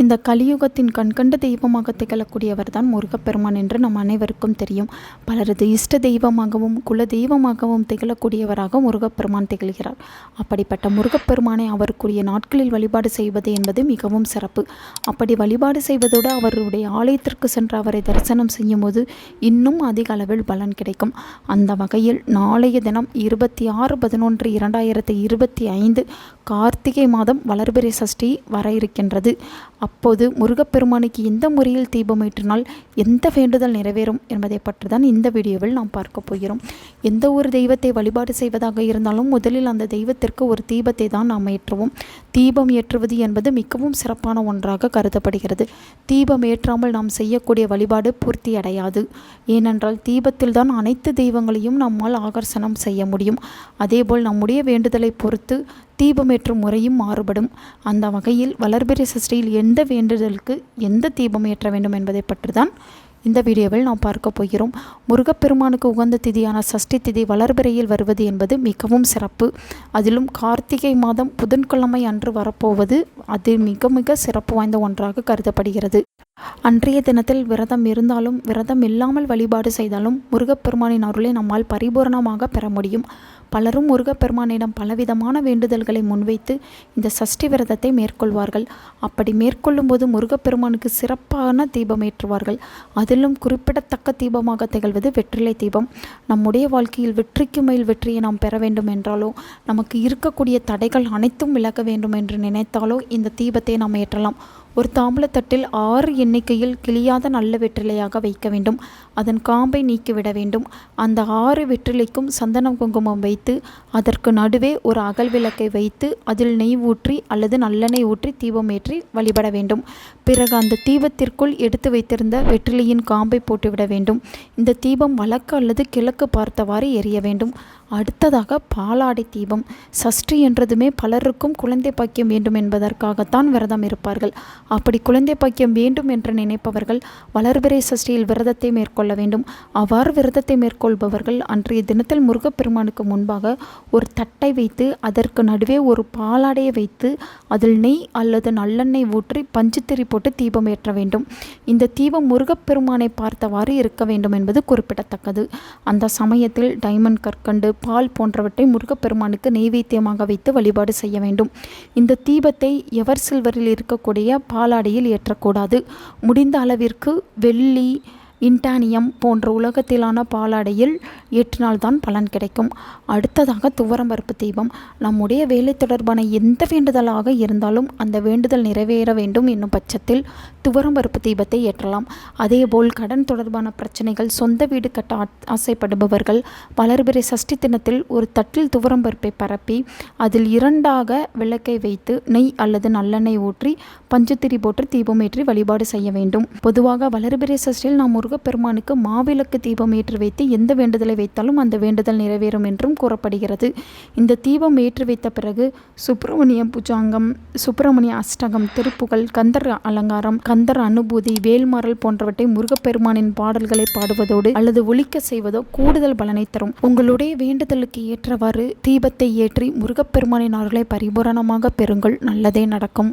இந்த கலியுகத்தின் கண்கண்ட தெய்வமாக திகழக்கூடியவர் தான் முருகப்பெருமான் என்று நம் அனைவருக்கும் தெரியும். பலரது இஷ்ட தெய்வமாகவும் குல தெய்வமாகவும் திகழக்கூடியவராக முருகப்பெருமான் திகழ்கிறார். அப்படிப்பட்ட முருகப்பெருமானை அவருக்குரிய நாட்களில் வழிபாடு செய்வது என்பது மிகவும் சிறப்பு. அப்படி வழிபாடு செய்வதோடு அவருடைய ஆலயத்திற்கு சென்று அவரை தரிசனம் செய்யும்போது இன்னும் அதிக அளவில் பலன் கிடைக்கும். அந்த வகையில் நாளைய தினம் இருபத்தி ஆறு பதினொன்று இரண்டாயிரத்தி இருபத்தி ஐந்து கார்த்திகை மாதம் வளர்பிறை சஷ்டி வர இருக்கின்றது. அப்போது முருகப்பெருமானுக்கு எந்த முறையில் தீபம் ஏற்றினால் எந்த வேண்டுதல் நிறைவேறும் என்பதை பற்றி தான் இந்த வீடியோவில் நாம் பார்க்க போகிறோம். எந்த ஒரு தெய்வத்தை வழிபாடு செய்வதாக இருந்தாலும் முதலில் அந்த தெய்வத்திற்கு ஒரு தீபத்தை தான் நாம் ஏற்றுவோம். தீபம் ஏற்றுவது என்பது மிகவும் சிறப்பான ஒன்றாக கருதப்படுகிறது. தீபம் ஏற்றாமல் நாம் செய்யக்கூடிய வழிபாடு பூர்த்தி அடையாது. ஏனென்றால் தீபத்தில் தான் அனைத்து தெய்வங்களையும் நம்மால் ஆகர்ஷணம் செய்ய முடியும். அதேபோல் நம்முடைய வேண்டுதலை பொறுத்து தீபமேற்றும் முறையும் மாறுபடும். அந்த வகையில் வளர்பிறை சஷ்டியில் எந்த வேண்டுதலுக்கு எந்த தீபம் ஏற்ற வேண்டும் என்பதை பற்றி தான் இந்த வீடியோவில் நாம் பார்க்க போகிறோம். முருகப்பெருமானுக்கு உகந்த திதியான சஷ்டி திதி வளர்பிறையில் வருவது என்பது மிகவும் சிறப்பு. அதிலும் கார்த்திகை மாதம் புதன்கிழமை அன்று வரப்போவது அது மிக மிக சிறப்பு வாய்ந்த ஒன்றாக கருதப்படுகிறது. அன்றைய தினத்தில் விரதம் இருந்தாலும் விரதம் இல்லாமல் வழிபாடு செய்தாலும் முருகப்பெருமானின் அருளை நம்மால் பரிபூரணமாக பெற முடியும். பலரும் முருகப்பெருமானிடம் பலவிதமான வேண்டுதல்களை முன்வைத்து இந்த சஷ்டி விரதத்தை மேற்கொள்வார்கள். அப்படி மேற்கொள்ளும் போது முருகப்பெருமானுக்கு சிறப்பான தீபம் ஏற்றுவார்கள் அதிலும் குறிப்பிடத்தக்க தீபமாக திகழ்வது வெற்றிலை தீபம். நம்முடைய வாழ்க்கையில் வெற்றிக்கு மேல் வெற்றியை நாம் பெற வேண்டும் என்றாலோ நமக்கு இருக்கக்கூடிய தடைகள் அனைத்தும் விலக வேண்டும் என்று நினைத்தாலோ இந்த தீபத்தை நாம் ஏற்றலாம். ஒரு தாம்பலத்தட்டில் ஆறு எண்ணிக்கையில் கிளியாத நல்ல வெற்றிலையாக வைக்க வேண்டும். அதன் காம்பை நீக்கிவிட வேண்டும். அந்த ஆறு வெற்றிலைக்கும் சந்தனம் குங்குமம் வைத்து அதற்கு நடுவே ஒரு அகல் விளக்கை வைத்து அதில் நெய் ஊற்றி அல்லது நல்லெண்ணெய் ஊற்றி தீபம் ஏற்றி வழிபட வேண்டும். பிறகு அந்த தீபத்திற்குள் எடுத்து வைத்திருந்த வெற்றிலையின் காம்பை போட்டுவிட வேண்டும். இந்த தீபம் வழக்கு அல்லது கிழக்கு பார்த்தவாறு எரிய வேண்டும். அடுத்ததாக பாலாடை தீபம். சஷ்டி என்றதுமே பலருக்கும் குழந்தை பாக்கியம் வேண்டும் என்பதற்காகத்தான் விரதம் இருப்பார்கள். அப்படி குழந்தை பாக்கியம் வேண்டும் என்று நினைப்பவர்கள் வளர்பிறை சஷ்டியில் விரதத்தை மேற்கொள்ள வேண்டும். அவ்வாறு விரதத்தை மேற்கொள்பவர்கள் அன்றைய தினத்தில் முருகப்பெருமானுக்கு முன்பாக ஒரு தட்டை வைத்து அதற்கு நடுவே ஒரு பாலாடையை வைத்து அதில் நெய் அல்லது நல்லெண்ணெய் ஊற்றி பஞ்சுத்திரி போட்டு தீபம் ஏற்ற வேண்டும். இந்த தீபம் முருகப்பெருமானை பார்த்தவாறு இருக்க வேண்டும் என்பது குறிப்பிடத்தக்கது. அந்த சமயத்தில் டைமண்ட் கற்கண்டு பால் போன்றவற்றை முருகப்பெருமானுக்கு நெய்வேத்தியமாக வைத்து வழிபாடு செய்ய வேண்டும். இந்த தீபத்தை எவர் சில்வரில் இருக்கக்கூடிய பாலாடையில் ஏற்றக்கூடாது. முடிந்த அளவிற்கு வெள்ளி இன்டானியம் போன்ற உலகத்திலான பாலாடையில் ஏற்றினால்தான் பலன் கிடைக்கும். அடுத்ததாக துவரம்பருப்பு தீபம். நம்முடைய வேலை தொடர்பான எந்த வேண்டுதலாக இருந்தாலும் அந்த வேண்டுதல் நிறைவேற வேண்டும் என்னும் பட்சத்தில் துவரம்பருப்பு தீபத்தை ஏற்றலாம். அதேபோல் கடன் தொடர்பான பிரச்சனைகள் சொந்த வீடு கட்ட ஆசைப்படுபவர்கள் வளர்பிறை சஷ்டி தினத்தில் ஒரு தட்டில் துவரம்பருப்பை பரப்பி அதில் இரண்டாக விளக்கை வைத்து நெய் அல்லது நல்லெண்ணெய் ஊற்றி பஞ்சுத்திரி போட்டு தீபமேற்றி வழிபாடு செய்ய வேண்டும். பொதுவாக வளர்பிறை சஷ்டியில் நாம் ஒரு முருகப்பெருமானுக்கு மாவிளக்கு தீபம் ஏற்றி வைத்து எந்த வேண்டுதலை வைத்தாலும் அந்த வேண்டுதல் நிறைவேறும் என்றும் கூறப்படுகிறது. இந்த தீபம் ஏற்றி வைத்த பிறகு சுப்பிரமணிய புஜாங்கம் சுப்பிரமணிய அஷ்டகம் திருப்புகழ் கந்தர் அலங்காரம் கந்தர் அனுபூதி வேல்மாறல் போன்றவற்றை முருகப்பெருமானின் பாடல்களை பாடுவதோடு அல்லது ஒழிக்க செய்வதோ கூடுதல் பலனை தரும். உங்களுடைய வேண்டுதலுக்கு ஏற்றவாறு தீபத்தை ஏற்றி முருகப்பெருமானின் அருளை பரிபூரணமாக பெறுங்கள். நல்லதே நடக்கும்.